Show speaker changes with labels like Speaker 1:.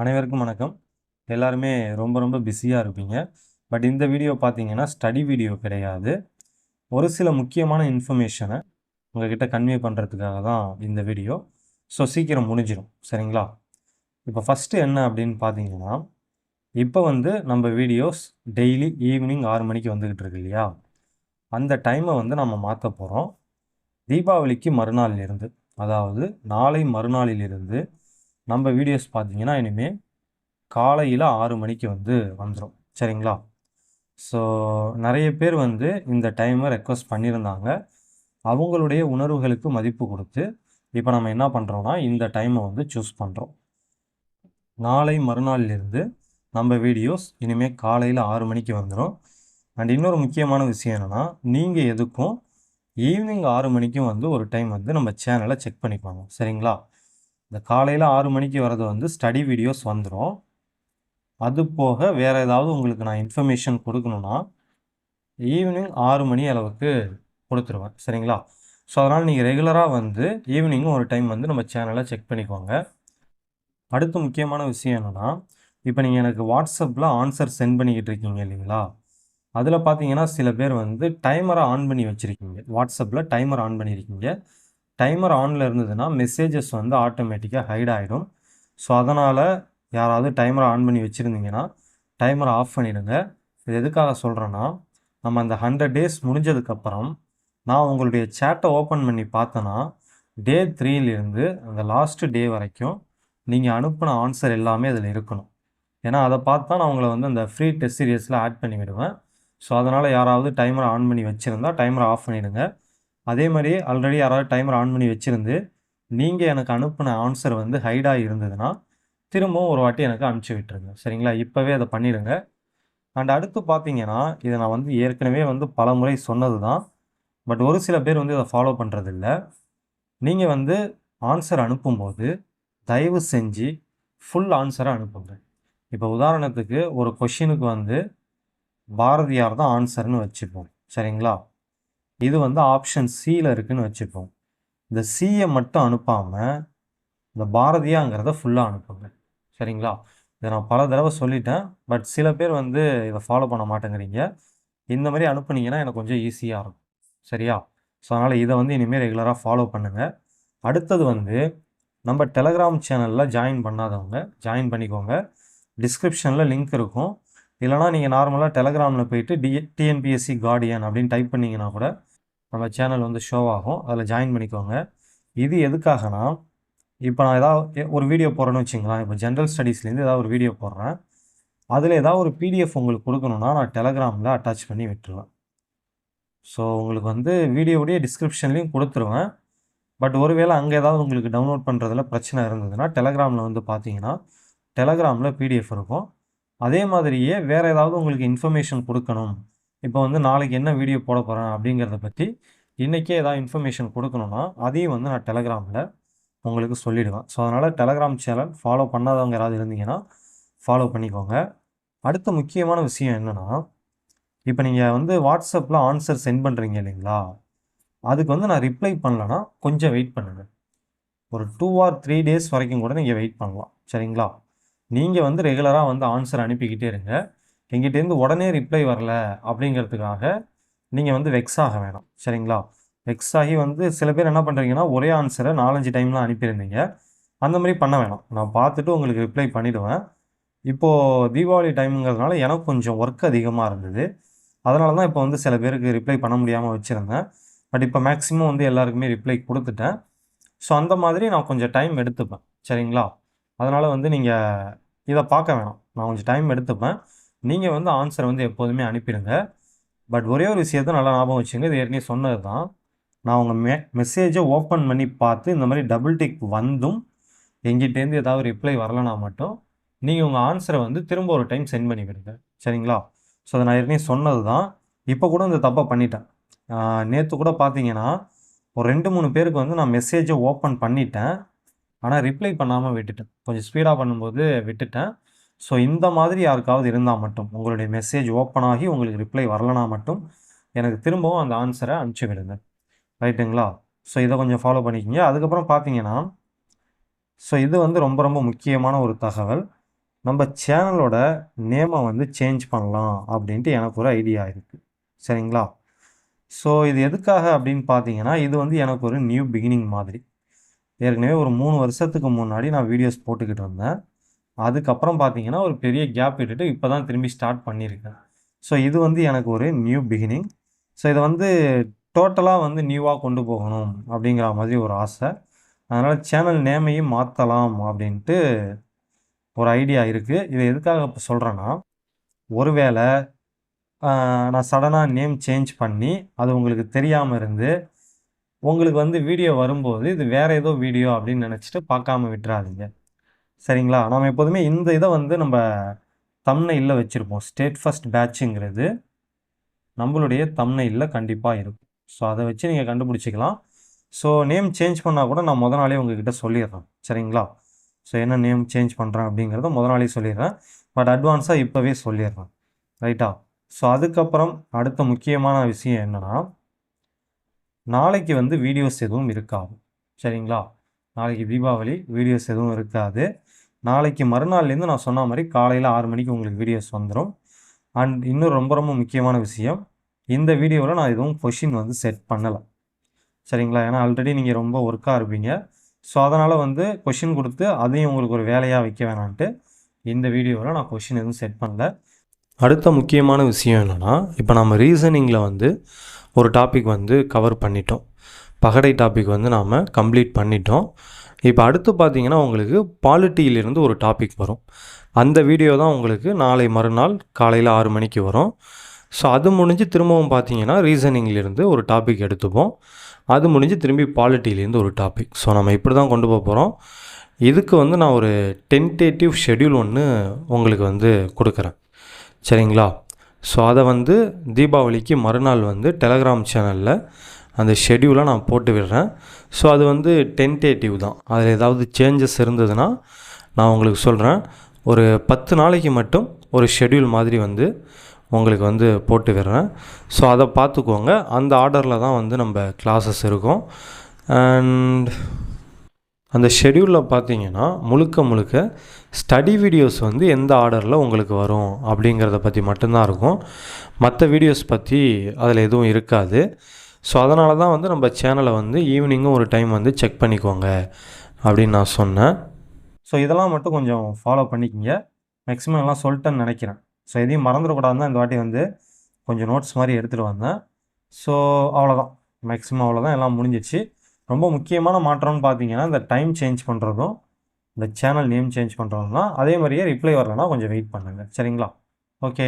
Speaker 1: அனைவருக்கும் வணக்கம். எல்லாருமே ரொம்ப ரொம்ப பிஸியாக இருப்பீங்க. பட் இந்த வீடியோ பார்த்தீங்கன்னா ஸ்டடி வீடியோ கிடையாது. ஒரு சில முக்கியமான இன்ஃபர்மேஷனை உங்ககிட்ட கன்வே பண்ணுறதுக்காக தான் இந்த வீடியோ. ஸோ சீக்கிரம் முடிஞ்சிடும் சரிங்களா? இப்போ ஃபஸ்ட்டு என்ன அப்படின்னு பார்த்தீங்கன்னா இப்போ வந்து நம்ம வீடியோஸ் டெய்லி ஈவினிங் ஆறு மணிக்கு வந்துக்கிட்டு இருக்கு இல்லையா? அந்த டைமை வந்து நம்ம மாற்ற போகிறோம் தீபாவளிக்கு மறுநாளிலிருந்து அதாவது நாளை மறுநாளிலிருந்து நம்ம வீடியோஸ் பார்த்தீங்கன்னா இனிமேல் காலையில் ஆறு மணிக்கு வந்து வந்துடும் சரிங்களா? ஸோ நிறைய பேர் வந்து இந்த டைமை ரெக்வஸ்ட் பண்ணியிருந்தாங்க. அவங்களுடைய உணர்வுகளுக்கு மதிப்பு கொடுத்து இப்போ நம்ம என்ன பண்ணுறோன்னா இந்த டைமை வந்து சூஸ் பண்ணுறோம் நாளை மறுநாளிலிருந்து நம்ம வீடியோஸ் இனிமேல் காலையில் ஆறு மணிக்கு வந்துடும் அண்ட் இன்னொரு முக்கியமான விஷயம் என்னென்னா நீங்கள் எதுக்கும் ஈவினிங் ஆறு மணிக்கும் வந்து ஒரு டைம் வந்து நம்ம சேனலை செக் பண்ணிப்பாங்க சரிங்களா? இந்த காலையில் ஆறு மணிக்கு வர்றது வந்து ஸ்டடி வீடியோஸ் வந்துடும் அது போக வேறு ஏதாவது உங்களுக்கு நான் இன்ஃபர்மேஷன் கொடுக்கணுன்னா ஈவினிங் ஆறு மணி அளவுக்கு கொடுத்துருவேன். சரிங்களா? ஸோ அதனால் நீங்கள் ரெகுலராக வந்து ஈவினிங்கும் ஒரு டைம் வந்து நம்ம சேனலை செக் பண்ணிக்கோங்க. அடுத்து முக்கியமான விஷயம் என்னென்னா இப்போ நீங்கள் எனக்கு வாட்ஸ்அப்பில் ஆன்சர் சென்ட் பண்ணிக்கிட்டு இருக்கீங்க இல்லைங்களா? அதில் பார்த்தீங்கன்னா சில பேர் வந்து டைமரை ஆன் பண்ணி வச்சுருக்கீங்க. வாட்ஸ்அப்பில் டைமர் ஆன் பண்ணியிருக்கீங்க டைமர் ஆனில் இருந்ததுன்னா மெசேஜஸ் வந்து ஆட்டோமேட்டிக்காக ஹைட் ஆகிடும் ஸோ அதனால் யாராவது டைமரை ஆன் பண்ணி வச்சுருந்தீங்கன்னா டைமரை ஆஃப் பண்ணிடுங்க. இது எதுக்காக சொல்கிறேன்னா நம்ம அந்த ஹண்ட்ரட் டேஸ் முடிஞ்சதுக்கப்புறம் நான் உங்களுடைய சேட்டை ஓப்பன் பண்ணி பார்த்தேன்னா டே த்ரீலேருந்து அந்த லாஸ்ட்டு டே வரைக்கும் நீங்கள் அனுப்பின ஆன்சர் எல்லாமே அதில் இருக்கணும். ஏன்னா அதை பார்த்தா நான் உங்களை வந்து அந்த ஃப்ரீ டெஸ்ட் சீரியஸில் ஆட் பண்ணி விடுவேன் ஸோ அதனால் யாராவது டைமரை ஆன் பண்ணி வச்சுருந்தா டைமரை ஆஃப் பண்ணிவிடுங்க அதே மாதிரி ஆல்ரெடி யாராவது டைமர் ஆன் பண்ணி வச்சுருந்து நீங்கள் எனக்கு அனுப்பின ஆன்சர் வந்து ஹைடாக இருந்ததுன்னா திரும்பவும் ஒரு வாட்டி எனக்கு அனுப்பிச்சி விட்டுருங்க. சரிங்களா? இப்போவே அதை பண்ணிடுங்க. அண்ட் அடுத்து பார்த்தீங்கன்னா இதை நான் வந்து ஏற்கனவே வந்து பல முறை சொன்னது தான் பட் ஒரு சில பேர் வந்து இதை ஃபாலோ பண்ணுறதில்ல நீங்கள் வந்து ஆன்சர் அனுப்பும்போது தயவு செஞ்சு ஃபுல் ஆன்சரை அனுப்புங்க. இப்போ உதாரணத்துக்கு ஒரு கொஷினுக்கு வந்து பாரதியார் தான் ஆன்சர்னு வச்சுப்போம். சரிங்களா? இது வந்து ஆப்ஷன் சியில் இருக்குதுன்னு வச்சுப்போம் இந்த சியை மட்டும் அனுப்பாமல் இந்த பாரதியாங்கிறத ஃபுல்லாக அனுப்புங்க. சரிங்களா? இதை நான் பல தடவை சொல்லிட்டேன். பட் சில பேர் வந்து இதை ஃபாலோ பண்ண மாட்டேங்கிறீங்க. இந்த மாதிரி அனுப்புனீங்கன்னா எனக்கு கொஞ்சம் ஈஸியாக இருக்கும். சரியா? ஸோ அதனால் இதை வந்து இனிமேல் ரெகுலராக ஃபாலோ பண்ணுங்கள் அடுத்தது வந்து நம்ம டெலகிராம் சேனலில் ஜாயின் பண்ணாதவங்க ஜாயின் பண்ணிக்கோங்க. டிஸ்கிரிப்ஷனில் லிங்க் இருக்கும். இல்லைனா நீங்கள் நார்மலாக டெலகிராமில் போயிட்டு டி டிஎன்பிஎஸ்சி கார்டியன் அப்படின்னு டைப் பண்ணிங்கன்னா கூட நம்ம சேனல் வந்து ஷோ ஆகும். அதில் ஜாயின் பண்ணிக்கோங்க. இது எதுக்காகனா இப்போ நான் ஏதாவது ஒரு வீடியோ போடுறேன்னு வச்சுங்களேன். இப்போ ஜென்ரல் ஸ்டடீஸ்லேருந்து ஏதாவது ஒரு வீடியோ போடுறேன். அதில் ஏதாவது ஒரு பிடிஎஃப் உங்களுக்கு கொடுக்கணுன்னா நான் டெலகிராமில் அட்டாச் பண்ணி விட்டுருவேன். ஸோ உங்களுக்கு வந்து வீடியோவுடைய டிஸ்கிரிப்ஷன்லேயும் கொடுத்துருவேன். பட் ஒருவேளை அங்கே ஏதாவது உங்களுக்கு டவுன்லோட் பண்ணுறதுல பிரச்சனை இருந்ததுன்னா டெலகிராமில் வந்து பார்த்தீங்கன்னா டெலகிராமில் பிடிஎஃப் இருக்கும். அதே மாதிரியே வேறு ஏதாவது உங்களுக்கு இன்ஃபர்மேஷன் கொடுக்கணும். இப்போ வந்து நாளைக்கு என்ன வீடியோ போட போகிறேன் அப்படிங்கிறத பற்றி இன்றைக்கே ஏதாவது இன்ஃபர்மேஷன் கொடுக்கணுன்னா அதையும் வந்து நான் டெலகிராமில் உங்களுக்கு சொல்லிவிடுவேன் ஸோ அதனால் டெலகிராம் சேனல் ஃபாலோ பண்ணாதவங்க யாராவது இருந்தீங்கன்னா ஃபாலோ பண்ணிக்கோங்க. அடுத்த முக்கியமான விஷயம் என்னென்னா இப்போ நீங்கள் வந்து வாட்ஸ்அப்பில் ஆன்சர் சென்ட் பண்ணுறீங்க இல்லைங்களா? அதுக்கு வந்து நான் ரிப்ளை பண்ணலன்னா கொஞ்சம் வெயிட் பண்ணுங்கள் ஒரு டூ ஆர் த்ரீ டேஸ் வரைக்கும் கூட நீங்கள் வெயிட் பண்ணலாம். சரிங்களா? நீங்கள் வந்து ரெகுலராக வந்து ஆன்சர் அனுப்பிக்கிட்டே இருங்க. எங்கிட்டேருந்து உடனே ரிப்ளை வரல அப்படிங்கிறதுக்காக நீங்கள் வந்து வெக்ஸ் ஆக வேணாம். சரிங்களா? வெக்ஸ் ஆகி வந்து சில பேர் என்ன பண்ணுறீங்கன்னா ஒரே ஆன்சரை நாலஞ்சு டைம்லாம் அனுப்பியிருந்தீங்க. அந்த மாதிரி பண்ண வேணாம். நான் பார்த்துட்டு உங்களுக்கு ரிப்ளை பண்ணிவிடுவேன் இப்போது தீபாவளி டைமுங்கிறதுனால எனக்கு கொஞ்சம் ஒர்க் அதிகமாக இருந்தது. அதனால தான் இப்போ வந்து சில பேருக்கு ரிப்ளை பண்ண முடியாமல் வச்சுருந்தேன். பட் இப்போ மேக்ஸிமம் வந்து எல்லாருக்குமே ரிப்ளை கொடுத்துட்டேன். ஸோ அந்த மாதிரி நான் கொஞ்சம் டைம் எடுத்துப்பேன். சரிங்களா? அதனால் வந்து நீங்கள் இதை பார்க்க வேணாம். நான் கொஞ்சம் டைம் எடுத்துப்பேன். நீங்கள் வந்து ஆன்சரை வந்து எப்போதுமே அனுப்பிடுங்க. பட் ஒரே ஒரு விஷயத்தை நல்லா ஞாபகம் வச்சுங்க. இது ஏற்கனவே சொன்னது தான் நான் உங்கள் மெ மெசேஜை ஓப்பன் பண்ணி பார்த்து இந்த மாதிரி டபுள் டிக் வந்தும் எங்கிட்டேருந்து ஏதாவது ரிப்ளை வரலனா மட்டும் நீங்கள் உங்கள் ஆன்சரை வந்து திரும்ப ஒரு டைம் சென்ட் பண்ணி விடுங்க. சரிங்களா? ஸோ அதை நான் ஏற்கனவே சொன்னது தான் இப்போ கூட இந்த தப்பை பண்ணிட்டேன். நேற்று கூட பார்த்தீங்கன்னா ஒரு ரெண்டு மூணு பேருக்கு வந்து நான் மெசேஜை ஓப்பன் பண்ணிட்டேன். ஆனால் ரிப்ளை பண்ணாமல் விட்டுட்டேன். கொஞ்சம் ஸ்பீடாக பண்ணும்போது விட்டுட்டேன். ஸோ இந்த மாதிரி யாருக்காவது இருந்தால் மட்டும் உங்களுடைய மெசேஜ் ஓப்பன் ஆகி உங்களுக்கு ரிப்ளை வரலனா மட்டும் எனக்கு திரும்பவும் அந்த ஆன்சரை அனுப்பிச்சி விடுங்க. ரைட்டுங்களா ஸோ இதை கொஞ்சம் ஃபாலோ பண்ணிக்கிங்க. அதுக்கப்புறம் பார்த்தீங்கன்னா ஸோ இது வந்து ரொம்ப ரொம்ப முக்கியமான ஒரு தகவல். நம்ம சேனலோட நேமை வந்து சேஞ்ச் பண்ணலாம் அப்படின்ட்டு எனக்கு ஒரு ஐடியா இருக்குது சரிங்களா? ஸோ இது எதுக்காக அப்படின்னு பார்த்தீங்கன்னா இது வந்து எனக்கு ஒரு நியூ பிகினிங் மாதிரி. ஏற்கனவே ஒரு மூணு வருஷத்துக்கு முன்னாடி நான் வீடியோஸ் போட்டுக்கிட்டு இருந்தேன். அதுக்கப்புறம் பார்த்தீங்கன்னா ஒரு பெரிய கேப் விட்டுட்டு இப்போ தான் திரும்பி ஸ்டார்ட் பண்ணியிருக்கேன். ஸோ இது வந்து எனக்கு ஒரு நியூ பிகினிங் ஸோ இதை வந்து டோட்டலாக வந்து நியூவாக கொண்டு போகணும் அப்படிங்கிற மாதிரி ஒரு ஆசை. அதனால் சேனல் நேமையும் மாற்றலாம் அப்படின்ட்டு ஒரு ஐடியா இருக்குது இது எதுக்காக இப்போ சொல்கிறேன்னா ஒருவேளை நான் சடனாக நேம் சேஞ்ச் பண்ணி அது உங்களுக்கு தெரியாமல் இருந்து உங்களுக்கு வந்து வீடியோ வரும்போது இது வேறு ஏதோ வீடியோ அப்படின்னு நினச்சிட்டு பார்க்காம விட்டுறாதீங்க. சரிங்களா? நம்ம எப்போதுமே இந்த இதை வந்து நம்ம தம்னையில் வச்சுருப்போம். ஸ்டேட் ஃபஸ்ட் பேட்சுங்கிறது நம்மளுடைய தம்னையில் கண்டிப்பாக இருக்கும். ஸோ அதை வச்சு நீங்கள் கண்டுபிடிச்சிக்கலாம். ஸோ நேம் சேஞ்ச் பண்ணால் கூட நான் முத நாளே உங்ககிட்ட சொல்லிடுறேன். சரிங்களா? ஸோ என்ன நேம் சேஞ்ச் பண்ணுறேன் அப்படிங்கிறத முத நாளே சொல்லிடுறேன். பட் அட்வான்ஸாக இப்போவே சொல்லிடுறேன். ரைட்டா ஸோ அதுக்கப்புறம் அடுத்த முக்கியமான விஷயம் என்னென்னா நாளைக்கு வந்து வீடியோஸ் எதுவும் இருக்காது. சரிங்களா? நாளைக்கு தீபாவளி வீடியோஸ் எதுவும் இருக்காது. நாளைக்கு மறுநாள்லேருந்து நான் சொன்ன மாதிரி காலையில் ஆறு மணிக்கு உங்களுக்கு வீடியோஸ் வந்துடும் அண்ட் இன்னும் ரொம்ப ரொம்ப முக்கியமான விஷயம் இந்த வீடியோவில் நான் எதுவும் கொஷின் வந்து செட் பண்ணலை. சரிங்களா? ஏன்னா ஆல்ரெடி நீங்கள் ரொம்ப ஒர்க்காக இருப்பீங்க. ஸோ அதனால் வந்து கொஷின் கொடுத்து அதையும் உங்களுக்கு ஒரு வேலையாக வைக்க வேணான்ட்டு இந்த வீடியோவில் நான் கொஷின் எதுவும் செட் பண்ணல. அடுத்த முக்கியமான விஷயம் என்னென்னா இப்போ நம்ம ரீசனிங்கில் வந்து ஒரு டாபிக் வந்து கவர் பண்ணிட்டோம். பகடை டாபிக் வந்து நாம் கம்ப்ளீட் பண்ணிட்டோம். இப்போ அடுத்து பார்த்தீங்கன்னா உங்களுக்கு பாலிட்டியிலிருந்து ஒரு டாபிக் வரும். அந்த வீடியோ தான் உங்களுக்கு நாளை மறுநாள் காலையில் ஆறு மணிக்கு வரும். ஸோ அது முடிஞ்சு திரும்பவும் பார்த்தீங்கன்னா ரீசனிங்லேருந்து ஒரு டாபிக் எடுத்துப்போம். அது முடிஞ்சு திரும்பி பாலிட்டியிலேருந்து ஒரு டாபிக் ஸோ நம்ம இப்படி தான் கொண்டு போக போகிறோம் இதுக்கு வந்து நான் ஒரு டென்டேட்டிவ் ஷெட்யூல் ஒன்று உங்களுக்கு வந்து கொடுக்குறேன். சரிங்களா? ஸோ அதை வந்து தீபாவளிக்கு மறுநாள் வந்து டெலகிராம் சேனலில் அந்த ஷெட்யூலை நான் போட்டு விடுறேன். ஸோ அது வந்து டென்டேட்டிவ் தான். அதில் ஏதாவது சேஞ்சஸ் இருந்ததுன்னா நான் உங்களுக்கு சொல்கிறேன் ஒரு பத்து நாளைக்கு மட்டும் ஒரு ஷெட்யூல் மாதிரி வந்து உங்களுக்கு வந்து போட்டு விடுறேன். ஸோ அதை பார்த்துக்கோங்க. அந்த ஆர்டரில் தான் வந்து நம்ம கிளாஸஸ் இருக்கும். அண்ட் அந்த ஷெட்யூலில் பார்த்தீங்கன்னா முழுக்க முழுக்க ஸ்டடி வீடியோஸ் வந்து எந்த ஆர்டரில் உங்களுக்கு வரும் அப்படிங்கிறத பற்றி மட்டும்தான் இருக்கும். மற்ற வீடியோஸ் பற்றி அதில் எதுவும் இருக்காது. ஸோ அதனால தான் வந்து நம்ம சேனலை வந்து ஈவினிங்கும் ஒரு டைம் வந்து செக் பண்ணிக்கோங்க அப்படின்னு நான் சொன்னேன். ஸோ இதெல்லாம் மட்டும் கொஞ்சம் ஃபாலோ பண்ணிக்கிங்க. மேக்ஸிமம் எல்லாம் சொல்லிட்டேன்னு நினைக்கிறேன். ஸோ எதையும் மறந்துடக்கூடாதுன்னு தான் இந்த வாட்டி வந்து கொஞ்சம் நோட்ஸ் மாதிரி எடுத்துகிட்டு வந்தேன். ஸோ அவ்வளோதான் மேக்ஸிமம் அவ்வளோதான் எல்லாம் முடிஞ்சிச்சு. ரொம்ப முக்கியமான மாற்றம்னு பார்த்தீங்கன்னா இந்த டைம் சேஞ்ச் பண்ணுறதும் இந்த சேனல் நேம் சேஞ்ச் பண்ணுறதும் தான். அதே மாதிரியே ரிப்ளை வரலன்னா கொஞ்சம் வெயிட் பண்ணுங்கள் சரிங்களா? ஓகே